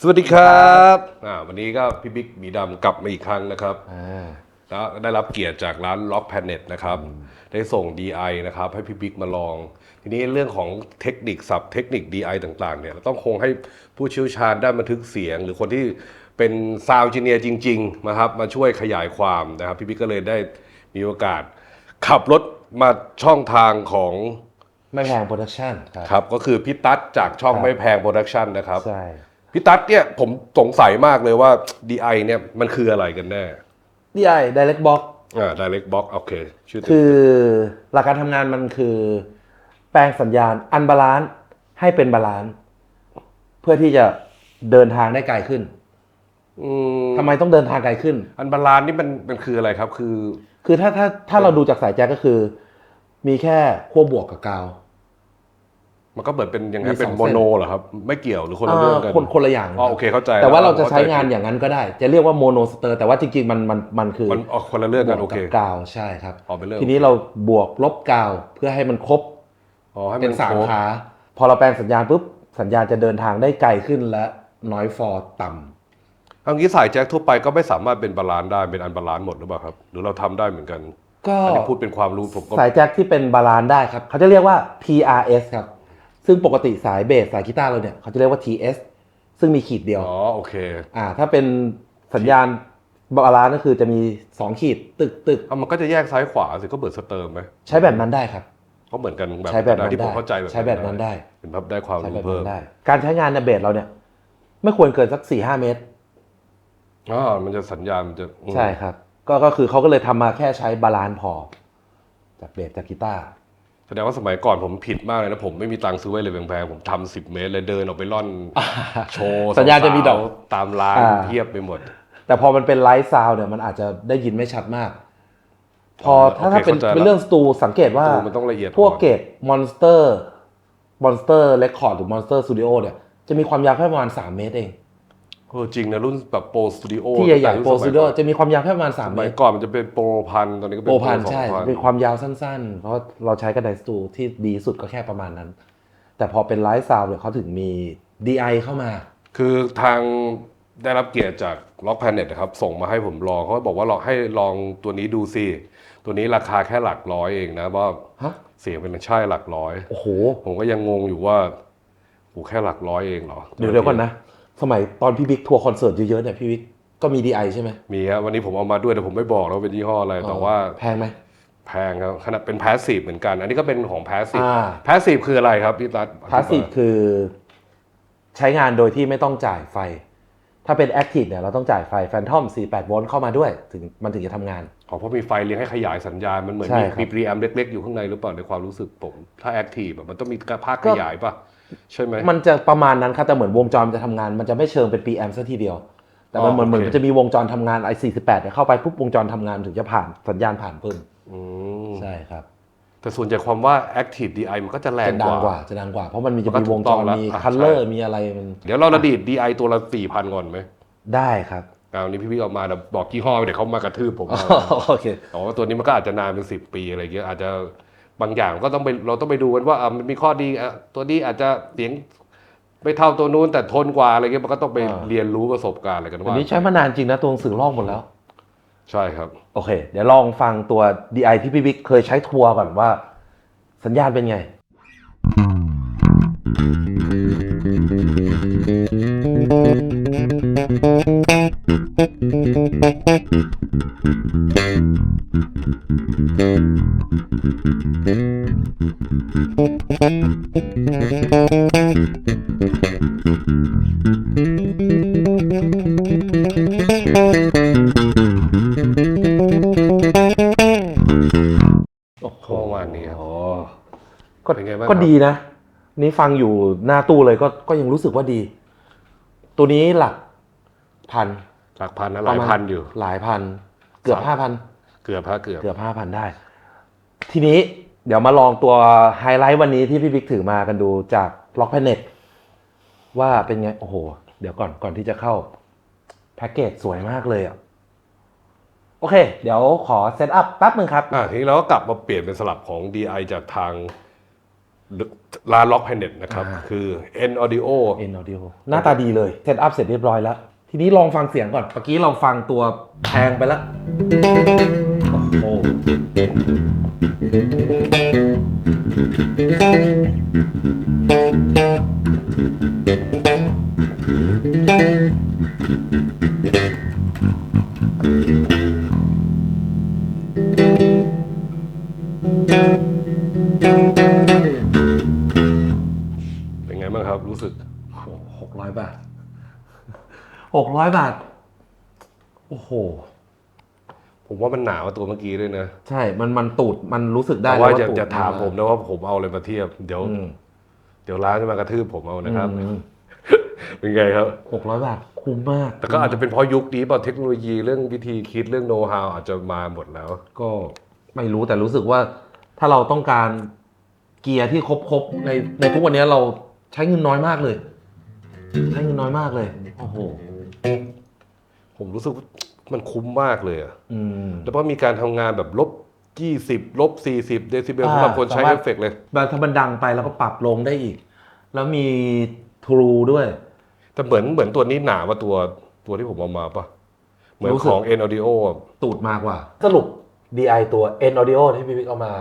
สวัสดีครับอ่าวันนี้ก็พี่บิ๊กหมีดำกลับมาอีกครั้งนะครับอ่าแล้วได้รับเกียรติจากร้าน Lock Planet นะครับ ได้ส่ง DI นะครับให้พี่บิ๊กมาลอง ทีนี้เรื่องของเทคนิคศัพท์เทคนิค DI ต่างๆเนี่ยเราต้องคงให้ผู้เชี่ยวชาญด้านบันทึกเสียง หรือคนที่เป็นซาว n ์จิเนียร์จริงๆนะครับมาช่วยขยายความนะครับ พี่บิ๊กก็เลยได้มีโอกาส ขับรถมาช่องทางของไม่แพงโปรดักชั่นครับครับก็คือพี่ตั๊ดจากช่องครับไม่แพงโปรดักชันนะครับใช่ พี่ตั๊ดเนี่ยผมสงสัยมากเลยว่า DI เนี่ยมันคืออะไรกันแน่ DI Direct Box อ่า Direct Box โอเค ชื่อเต็มคือ หลักการทำงานมันคือ แปลงสัญญาณอันบาลานซ์ให้เป็นบาลานซ์เพื่อที่จะเดินทางได้ไกลขึ้นอืมทำไมต้องเดินทางไกลขึ้น อันบาลานซ์นี่มันมันคืออะไรครับ คือ คือถ้าถ้าถ้าเราดูจากสายแจ็คก็คือ มีแค่ขั้วบวกกับกาว มันก็เหมือนเป็นยังไงมีสองเป็นโมโนเหรอครับ ไม่เกี่ยวหรือคนละเรื่องกันาคนคนละอย่างอ๋อโอเคเข้าใจแต่ว่าเราจะเข้ใช้ใจงานอย่างนั้นก็ได้ จะเรียกว่าโมโนสเตอร์ แต่ว่าจริงๆมันมันมันคือมันอ๋อคนละเรื่องกันบโอวกเคกับกาวใช่ครับ อ๋อเป็นเรื่องทีนี้เราบวกลบกาวเพื่อให้มันครบอ๋อให้เป็มันนสามโค้งขาพอเราแปลงสัญญาณปุ๊บสัญญาณจะเดินทางได้ไกลขึ้นและน้อยฟอร์ต่ำเอางี้สายแจ็คทั่วไปก็ไม่สามารถเป็นบาลานซ์ได้เป็นอันบาลานซ์หมดหรือเปล่าครับ หรือเราทำได้เหมือนกันก็อันนี้พูดเป็นความรู้ผมก็สายแจ็คที่เป็นบาลานซ์ได้ครับ เขาจะเรียกว่า PRS ครับ ซึ่งปกติสายเบสสายกีตาร์เราเนี่ยเขาจะเรียกว่า TS ซึ่งมีขีดเดียว อ๋อโอเคอ่า ถ้าเป็นสัญญาณบาลานซ์ก็คือจะมี 2 ขีดตึกตึกเอามันก็จะแยกซ้ายขวาสิก็เบิดสเตอร์ไหมใช้แบบนั้นได้ครับ ก็เหมือนกันแบบใช้แบบนั้นที่ผมได้เข้าใจแบบใช้แบบนั้นได้เป็นพับได้ความใช้รู้แบบเพิ่นั้มนได้การใช้งานในเบสเราเนี่ย ไม่ควรเกินสัก4-5เมตรอ๋อมันจะสัญญาณมันจะอืมใช่ครับ ก็ก็คือเขาก็เลยทำมาแค่ใช้บาลานซ์พอ จากเบสจากกีตาร์ แสดงว่าสมัยก่อนผมผิดมากเลยนะผมไม่มีตังค์ซื้อไว้เลยแพงๆผมทำสิบเมตรเลยเดินออกไปร่อนโชว์สัญญาณจะมีดอกสาวๆตามร้านอ่า เทียบไปหมด แต่พอมันเป็นไลฟ์ซาวเนี่ยมันอาจจะได้ยินไม่ชัดมากพออ๋อถ้าโอเคถ้าเป็นเข้าใจละเป็นเรื่องสตูสังเกตว่าสตูมันต้องละเอียดพวกอ่อนเกรดมอนสเตอร์มอนสเตอร์เรคคอร์ดหรือมอนสเตอร์สตูดิโอเนี่ยจะมีความยาวแค่ประมาณ 3 เมตรเอง เออจริงนะรุ่นแบบโปรสตูดิโอที่ใหญ่ๆโปรสตูดิโอจะมีความยาวแค่ประมาณส3เมมัยตรก่อนมันจะเป็นโปรพันตอนนี้ก็เป็นโปรพันสองใช่พันมีความยาวสั้นๆ เพราะเราใช้กระไดสตูที่ดีสุดก็แค่ประมาณนั้น แต่พอเป็นไลฟ์ซาวเนี่ยเขาถึงมี DI เข้ามา คือทางได้รับเกียรติจากล็อกแพนเน็ตนะครับ ส่งมาให้ผมลองเขาบอกว่าลองให้ลองตัวนี้ดูสิตัวนี้ราคาแค่หลักร้อยเองนะว่าฮะ เสียงเป็นใช่หลักร้อย โอ้โห ผมก็ยังงงอยู่ว่าโอ้แค่หลักร้อยเองเหรอเดี๋ยวเดี๋ยวก่อนนะ สมัยตอนพี่บิ๊กทัวร์คอนเสิร์ตเยอะๆเนี่ยพี่บิ๊กก็มี DI ใช่ไหมมีครับวันนี้ผมเอามาด้วยแต่ผมไม่บอกแล้วาเป็นยี่ห้ออะไรแต่ว่าแพงไหมแพงครับขนาดเป็นพาสซีฟเหมือนกัน อันนี้ก็เป็นของพาสซีฟอ่าพาสซีฟคืออะไรครับพี่ตั๊ดพาสซีฟคือ ใช้งานโดยที่ไม่ต้องจ่ายไฟ ถ้าเป็นแอคทีฟเนี่ยเราต้องจ่ายไฟแฟนทอม 48 โวลต์เข้ามาด้วย ถึงมันถึงจะทำงานอ๋อเพราะมีไฟเลี้ยงให้ขยายสัญญาณมันเหมือนใช่มีครับมีปรีแอมเล็ก ๆ อยู่ข้างในหรือเปล่าในความรู้สึกผม ถ้าแอคทีฟมันต้องมีภาคขยายป่ะ ใช่ไหม มันจะประมาณนั้นครับแต่เหมือนวงจรมันจะทำงาน มันจะไม่เชิงเป็น PM ซะทีเดียว แต่มันอ๋อเหมือนเหมือนโอเคมันจะมีวงจรทำงาน i48 เนี่ยเข้าไปปุ๊บวงจรทำงานถึงจะผ่านสัญญาณผ่านพึ่งอืมใช่ครับ แต่ส่วนใหญ่ความว่า Active DI มันก็จะแรงจะกดังว่ากว่า จะดังกว่า เพราะมันมีจะมันมีก็วงถูกจต้องรแล้วมีอะคัลเลอร์ใช่ มีอะไรมันเดี๋ยวเราระดีด DI ตัวละสี่พันก่อนไหมได้ครับเอาอันนี้พี่พี่เอามาเดี๋ยวบอกยี่ห้อเดี๋ยวเขามากระทืบผมเอา โอเค อ๋อตัวนี้มันก็อาจจะนานเป็นสิบปีอะไรเงี้ยอาจจะ บางอย่างก็ต้องไปเราต้องไปดูกันว่าอะมันมีข้อดีอะตัวนี้อาจจะเสียงไม่เท่าตัวนู้นแต่ทนกว่าอะไรเงี้ยมันก็ต้องไปอ่าเรียนรู้ประสบการณ์อะไรกันอันว่านี้ใช้มานานจริงนะตัวหนังสือลอกหมดแล้ว ใช่ครับ โอเค เดี๋ยวลองฟังตัว DI ที่พี่บิ๊กเคยใช้ทัวร์ก่อนว่า สัญญาณเป็นไง โอ้โหประมาณนี้ครับก็เป็นไงบ้างก็ครับดีนะ นี่ฟังอยู่หน้าตู้เลยก็ก็ยังรู้สึกว่าดี ตัวนี้หลักพันหลักพันนะหปลาระยมาณพันอยู่ หลายพัน เกือบสามห้าพัน เกือบฮะเกือบ เกือบห้าพันได้ ทีนี้เดี๋ยวมาลองตัวไฮไลท์วันนี้ที่พี่บิ๊กถือมากันดูจากล็อกแพเน็ตว่าเป็นไง โอ้โห เดี๋ยวก่อนก่อนที่จะเข้า แพ็กเกจสวยมากเลยอะ โอเค เดี๋ยวขอเซตอัพแป๊บหนึ่งครับ อะทีนี้เราก็กลับมาเปลี่ยนเป็นสลับของ DI จากทางร้านล็อกแพนเน็ตนะครับ อ่า คือ N Audio N Audio หน้าตาดีเลย เซตอัพเสร็จเรียบร้อยแล้ว ทีนี้ลองฟังเสียงก่อนเมื่อกี้เราฟังตัวแพงไปแล้ว โอ้โห รับรู้สึกหกร้อยบาทหกร้อยบาท โอ้โห ผมว่ามันหนากว่าตัวเมื่อกี้ด้วยนะใช่ มันมันตูดมันรู้สึกได้แต่ว่าเลยอย่าตูดอย่าถามผมนะว่าผมเอาอะไรมาเทียบ เดี๋ยว อืมเดี๋ยวร้านจะมากระทืบผมเอานะครับ อืมเป็นไงครับ หกร้อยบาท คุ้มมากแต่ก็อาจจะเป็นเพราะยุคนี้เปล่าเทคโนโลยีเรื่องวิธีคิดเรื่องโน้ตฮาวอาจจะมาหมดแล้ว ก็ไม่รู้แต่รู้สึกว่า ถ้าเราต้องการเกียร์ที่ครบครบๆในในทุกวันนี้เรา ใช้เงินน้อยมากเลย ใช้เงินน้อยมากเลย โอ้โห ผมรู้สึกว่ามันคุ้มมากเลยอะอืม แล้วก็มีการทำงานแบบลบ 20 ลบ 40 เดซิเบลอ่าสำหรับคนใช้สามารเอถ ฟเฟกต์เลย แบบถ้ามันดังไปแล้วก็ปรับลงได้อีก แล้วมี True ด้วย แต่เหมือนเหมือนตัวนี้หนากว่าตัวตัวที่ผมเอามาปะเหมือนรู้สึขก อง N Audio อะตูดมากกว่า สรุป DI ตัว N Audio ที่พี่วิกเอามา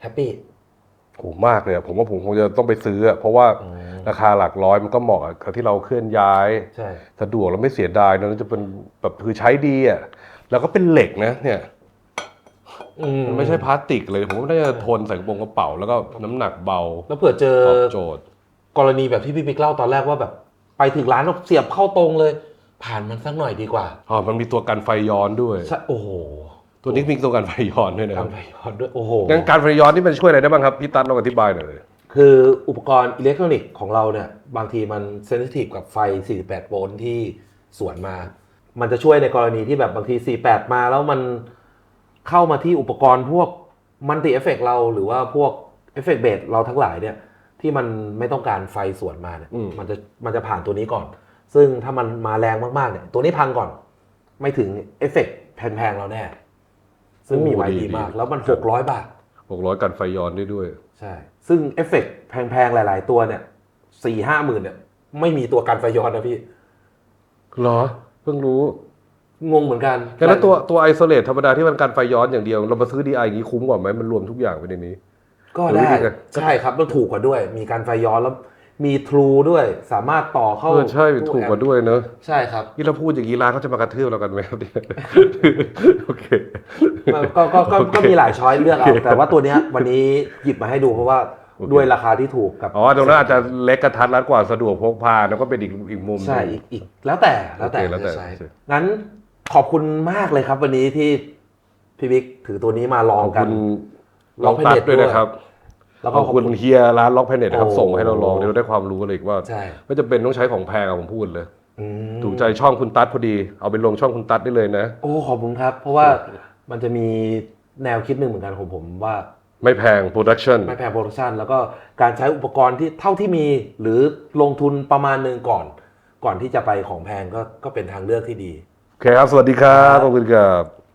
แฮปปี้ โหมากเลยอะผมว่าผมคงจะต้องไปซื้ออะเพราะว่า ราคาหลักร้อยมันก็เหมาะกับที่เราเคลื่อนย้าย ใช่ สะดวกแล้วไม่เสียดายนะแล้วจะเป็นแบบคือใช้ดีอะแล้วก็เป็นเหล็กนะเนี่ยอืมมันไม่ใช่พลาสติกเลย ผมว่าน่าจะทนใส่กระโปรงกระเป๋า แล้วก็น้ำหนักเบาแล้วเผื่อเจอตอบโจทย์ กรณีแบบที่พี่บิ๊กเล่าตอนแรกว่าแบบไปถึงร้านแล้วเสียบเข้าตรงเลย ผ่านมันสักหน่อยดีกว่าอ๋อ มันมีตัวกันไฟย้อนด้วย ใช่โอ้โหตัวนี้มีตัวกันไฟย้อนด้วยนะคการับรไฟย้อนด้วยโอ้โห งั้นการไฟย้อนนี่มันช่วยอะไรได้บ้างครับพี่ตั๊ดลองอธิบายหน่อยเลย คืออุปกรณ์อิเล็กทรอนิกส์ของเราเนี่ยบางทีมันเซนซิทีฟกับไฟ 48 โวลต์ที่สวนมา มันจะช่วยในกรณีที่แบบบางที 48 มาแล้วมันเข้ามาที่อุปกรณ์พวกมันติเอฟเฟกเราหรือว่าพวกเอฟเฟกเบสเราทั้งหลายเนี่ยที่มันไม่ต้องการไฟสวนมาเนี่ยอืมมันจะมันจะผ่านตัวนี้ก่อน ซึ่งถ้ามันมาแรงมากๆเนี่ยตัวนี้พังก่อน ไม่ถึงเอฟเฟกแพงๆเราแน่ ซึ่งมีไว้ดีมาก แล้วมัน 600 บาทหกร้อยกันไฟย้อนได้ด้วย ใช่ ซึ่งเอฟเฟกต์แพงๆ หลาย ๆ ตัวเนี่ยสี่ห้าหมื่นเนี่ย ไม่มีตัวกันไฟย้อนนะพี่ เหรอ เพิ่งรู้ งงเหมือนกันแล้วตัวตัวไอโซเลตธรรมดาที่มันกันไฟย้อนอย่างเดียว เรามาซื้อดีไออย่างนี้คุ้มกว่าไหมมันรวมทุกอย่างไว้ในนี้ ก็หรือได้วิธีการใช่ครับแล้วถูกกว่าด้วย มีการไฟย้อนแล้ว มีทรูด้วยสามารถต่อเข้าเออใช่ตู้ถูกกว่าแอมป์ด้วยเนอะใช่ครับ นี่เราพูดอย่างนี้ร้านเขาจะมากระทืบเรากันไหมครับเนี่ย โอเค มันก็ก็ก็โอเคก็มีหลายช้อยเลือกเอาแต่ว่าตัวเนี้ยวันนี้หยิบมาให้ดูเพราะว่าโอเคด้วยราคาที่ถูกกับอ๋อตรงนั้นอาจจะเล็กกระทัดรัดกว่าสะดวกพกพาแล้วก็เป็นอีกอีกมุมหนึ่งใช่อีกอีกแล้วแต่แล้วแต่โอเคแล้วแต่จะใช้โอเค งั้นขอบคุณมากเลยครับ วันนี้ที่พี่บิ๊กถือตัวนี้มาลองขอบกัคุน ณล็ล็ออกกแพนตัเน็ดตด้วยด้วยนะครับ แล้วขก็อบคุณเฮียร้านล็อกแพนเน็ตนะครับโอ้ส่งมาให้เราลองเดี๋ยวเราได้ความรู้กันเลยว่าใช่ ไม่จะเป็นต้องใช้ของแพงอะผมพูดเลย อืมถูกใจช่องคุณตั๊ดพอดี เอาไปลงช่องคุณตั๊ดได้เลยนะ โอ้ขอบคุณครับ เพราะว่ามันจะมีแนวคิดหนึ่งเหมือนกันของผมว่า ไม่แพงโปรดักชั่น ไม่แพงโปรดักชันแล้วก็การใช้อุปกรณ์ที่เท่าที่มีหรือลงทุนประมาณหนึ่งก่อน ก่อนที่จะไปของแพงก็ก็เป็นทางเลือกที่ดี โอเคครับ สวัสดีครับ ขอบคุณครับ